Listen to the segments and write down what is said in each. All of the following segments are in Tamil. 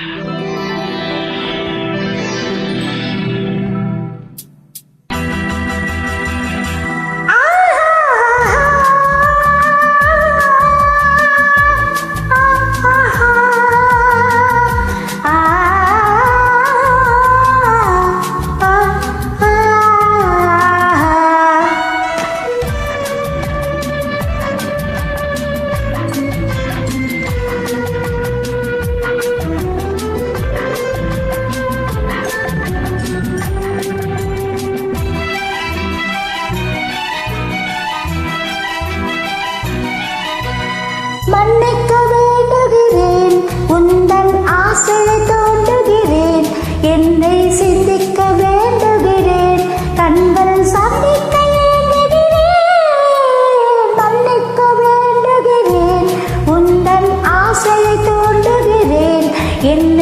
Bye. மன்னிக்க வேண்டுகிறேன். உந்தன் ஆசையை தோன்றுகிறேன் என்னை சிந்திக்க வேண்டுகிறேன். கண்கள் சந்திக்க மன்னிக்க வேண்டுகிறேன். உந்தன் ஆசையை தோன்றுகிறேன் என்னை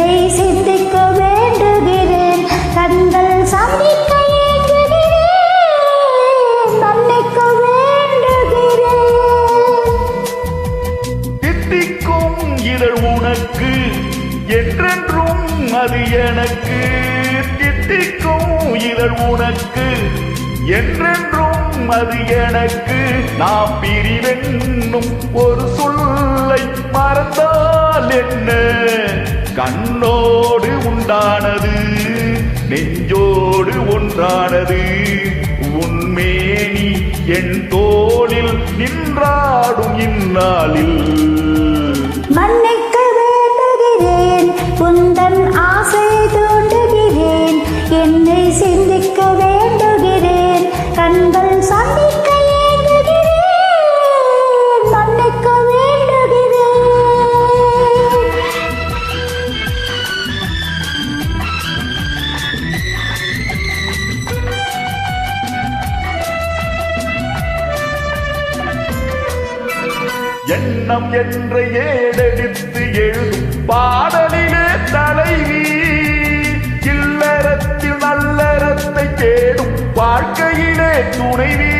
என்றென்றும் அது எனக்கு தித்திக்கும் இதழ் உனக்கு. என்றென்றும் அது எனக்கு நாம் பிரிவென்னும் ஒரு சொல்லை மறந்தால் என்ன? கண்ணோடு உண்டானது நெஞ்சோடு ஒன்றானது. உன்மேனி என் தோளில் நின்றாடும் இந்நாளில் எண்ணம் என்ற ஏடெடுத்து எழுதும் பாடலிலே தலைவி இல்லறத்தில் நல்லறத்தை தேடும் வாழ்க்கையிலே துணைவி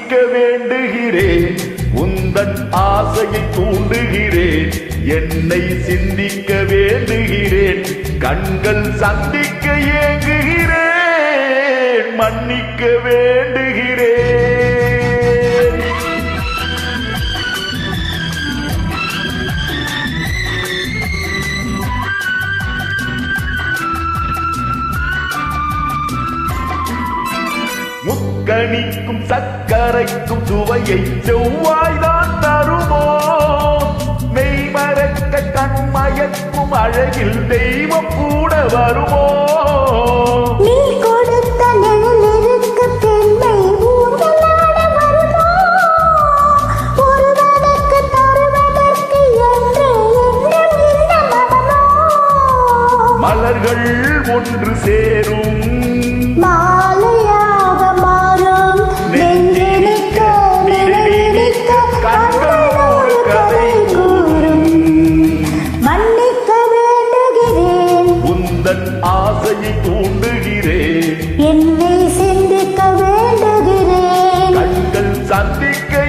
மன்னிக்க வேண்டுகிறேன் உந்தன் ஆசையை தூண்டுகிறேன் என்னை சிந்திக்க வேண்டுகிறேன் கண்கள் சந்திக்க ஏங்குகிறேன் மன்னிக்க வேண்டு முக்கணிக்கும் சர்க்கரைக்கும் சுவையை செவ்வாய்தான் தருமோ மெய்மறக்க கண்மயக்கும் அழகில் தெய்வம் கூட வருமோ நீ கொடுத்த நிழலிருக்கு பெண்மை வழி தூண்டுகிறேன். என்னை சிந்திக்க வேண்டுகிறேன். கண்கள் சந்திக்க